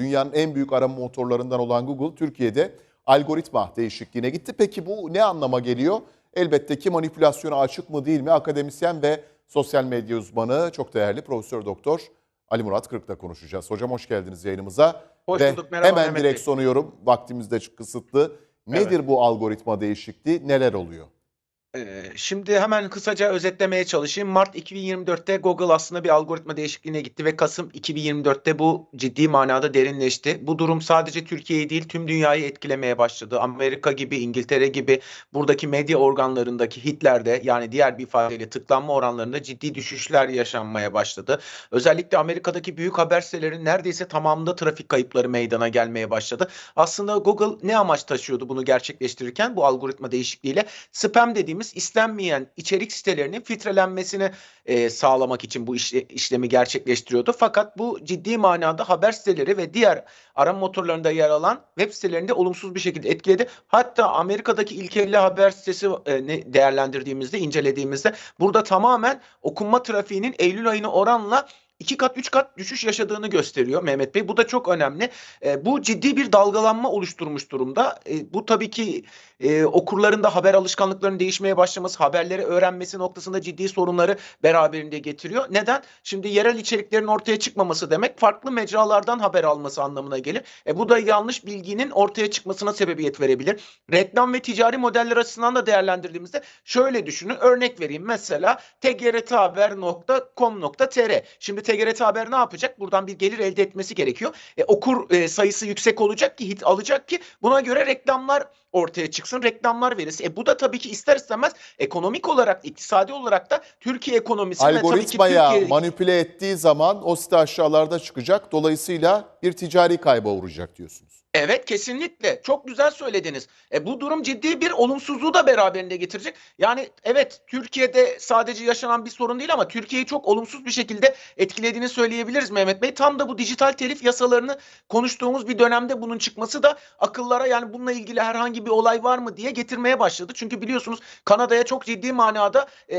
dünyanın en büyük arama motorlarından olan Google Türkiye'de algoritma değişikliğine gitti. Peki bu ne anlama geliyor? Elbette ki manipülasyona açık mı değil mi? Akademisyen ve sosyal medya uzmanı çok değerli Profesör Doktor Ali Murat Kırk'la konuşacağız. Hocam hoş geldiniz yayınımıza. Hoş Ve bulduk, merhaba Hemen Mehmet direkt Bey. soruyorum. Vaktimiz de kısıtlı. Nedir bu algoritma değişikliği? Neler oluyor? Ee, Şimdi hemen kısaca özetlemeye çalışayım. Mart 2024'te Google aslında bir algoritma değişikliğine gitti ve Kasım 2024'te bu ciddi manada derinleşti. Bu durum sadece Türkiye'yi değil tüm dünyayı etkilemeye başladı. Amerika gibi, İngiltere gibi buradaki medya organlarındaki hitlerde yani diğer bir ifadeyle tıklanma oranlarında ciddi düşüşler yaşanmaya başladı. Özellikle Amerika'daki büyük haber sitelerinin neredeyse tamamında trafik kayıpları meydana gelmeye başladı. Aslında Google ne amaç taşıyordu bunu gerçekleştirirken bu algoritma değişikliğiyle? Spam dediğimiz istenmeyen içerik sitelerinin filtrelenmesini e, sağlamak için bu işle- işlemi gerçekleştiriyordu. Fakat bu ciddi manada haber siteleri ve diğer arama motorlarında yer alan web sitelerini de olumsuz bir şekilde etkiledi. Hatta Amerika'daki ilk 50 haber sitesi e, değerlendirdiğimizde, incelediğimizde burada tamamen okunma trafiğinin Eylül ayına oranla iki kat, üç kat düşüş yaşadığını gösteriyor Mehmet Bey. Bu da çok önemli. E, bu ciddi bir dalgalanma oluşturmuş durumda. E, bu tabii ki e, okurların da haber alışkanlıklarının değişmeye başlaması, haberleri öğrenmesi noktasında ciddi sorunları beraberinde getiriyor. Neden? Şimdi yerel içeriklerin ortaya çıkmaması demek farklı mecralardan haber alması anlamına gelir. E, bu da yanlış bilginin ortaya çıkmasına sebebiyet verebilir. Reklam ve ticari modeller açısından da değerlendirdiğimizde şöyle düşünün. Örnek vereyim. Mesela tgrthaber.com.tr Şimdi TGRT Haber ne yapacak? Buradan bir gelir elde etmesi gerekiyor. E, okur e, sayısı yüksek olacak ki hit alacak ki buna göre reklamlar ortaya çıksın. Reklamlar verirse. E, bu da tabii ki ister istemez ekonomik olarak, iktisadi olarak da Türkiye ekonomisi ve tabii ki Algoritmaya Türkiye manipüle ettiği zaman o site aşağılarda çıkacak. Dolayısıyla bir ticari kayba uğrayacak diyorsunuz. Evet kesinlikle çok güzel söylediniz. E, bu durum ciddi bir olumsuzluğu da beraberinde getirecek. Yani evet Türkiye'de sadece yaşanan bir sorun değil ama Türkiye'yi çok olumsuz bir şekilde etkilediğini söyleyebiliriz Mehmet Bey. Tam da bu dijital telif yasalarını konuştuğumuz bir dönemde bunun çıkması da akıllara yani bununla ilgili herhangi bir olay var mı diye getirmeye başladı. Çünkü biliyorsunuz Kanada'ya çok ciddi manada e,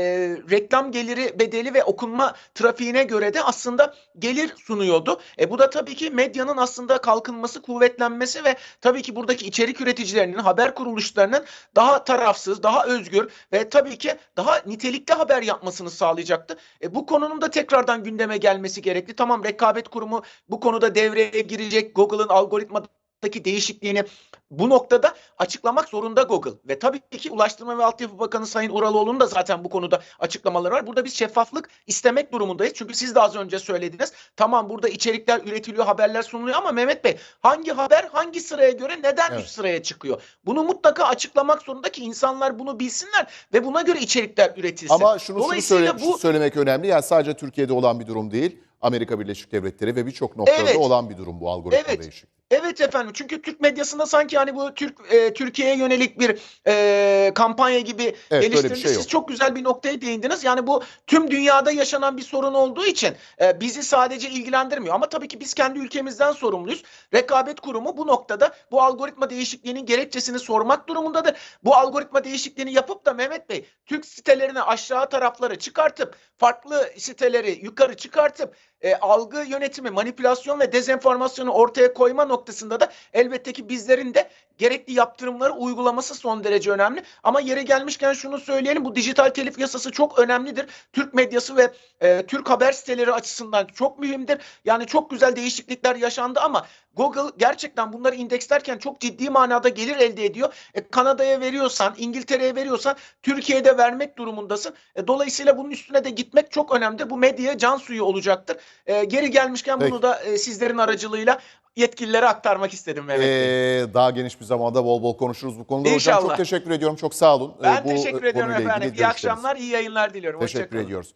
reklam geliri bedeli ve okunma trafiğine göre de aslında gelir sunuyordu. E, bu da tabii ki medyanın aslında kalkınması, kuvvetlenmesi ve tabii ki buradaki içerik üreticilerinin, haber kuruluşlarının daha tarafsız, daha özgür ve tabii ki daha nitelikli haber yapmasını sağlayacaktı. E, bu konunun da tekrardan gündeme gelmesi gerekli. Tamam rekabet kurumu bu konuda devreye girecek. Google'ın algoritmadaki değişikliğini bu noktada açıklamak zorunda Google. Ve tabii ki Ulaştırma ve Altyapı Bakanı Sayın Uraloğlu'nun da zaten bu konuda açıklamaları var. Burada biz şeffaflık istemek durumundayız. Çünkü siz de az önce söylediniz. Tamam burada içerikler üretiliyor, haberler sunuluyor ama Mehmet Bey hangi haber hangi sıraya göre neden Evet. üst sıraya çıkıyor? Bunu mutlaka açıklamak zorunda ki insanlar bunu bilsinler ve buna göre içerikler üretilsin. Ama şunu, şunu Dolayısıyla söyle- bu söylemek önemli. Yani sadece Türkiye'de olan bir durum değil. Amerika Birleşik Devletleri ve birçok noktada Evet. olan bir durum bu algoritma Evet. değişikliği. Evet efendim çünkü Türk medyasında sanki hani bu Türk e, Türkiye'ye yönelik bir e, kampanya gibi Evet, geliştirildi. şey Siz yok. çok güzel bir noktaya değindiniz. Yani bu tüm dünyada yaşanan bir sorun olduğu için e, bizi sadece ilgilendirmiyor. Ama tabii ki biz kendi ülkemizden sorumluyuz. Rekabet Kurumu bu noktada bu algoritma değişikliğinin gerekçesini sormak durumundadır. Bu algoritma değişikliğini yapıp da Mehmet Bey Türk sitelerini aşağı taraflara çıkartıp farklı siteleri yukarı çıkartıp e, algı yönetimi, manipülasyon ve dezenformasyonu ortaya koyma noktasında da elbette ki bizlerin de gerekli yaptırımları uygulaması son derece önemli. Ama yere gelmişken şunu söyleyelim bu dijital telif yasası çok önemlidir. Türk medyası ve e, Türk haber siteleri açısından çok mühimdir. Yani çok güzel değişiklikler yaşandı ama Google gerçekten bunları indekslerken çok ciddi manada gelir elde ediyor. E, Kanada'ya veriyorsan, İngiltere'ye veriyorsan Türkiye'de vermek durumundasın. E, dolayısıyla bunun üstüne de gitmek çok önemli. Bu medyaya can suyu olacaktır. E, geri gelmişken Peki. bunu da e, sizlerin aracılığıyla yetkililere aktarmak istedim Mehmet Bey. Ee, daha geniş bir zamanda bol bol konuşuruz bu konuda. Hocam İnşallah. çok teşekkür ediyorum. Çok sağ olun. Ben Ee, bu teşekkür ediyorum efendim. İyi akşamlar, iyi yayınlar diliyorum. Teşekkür ediyoruz.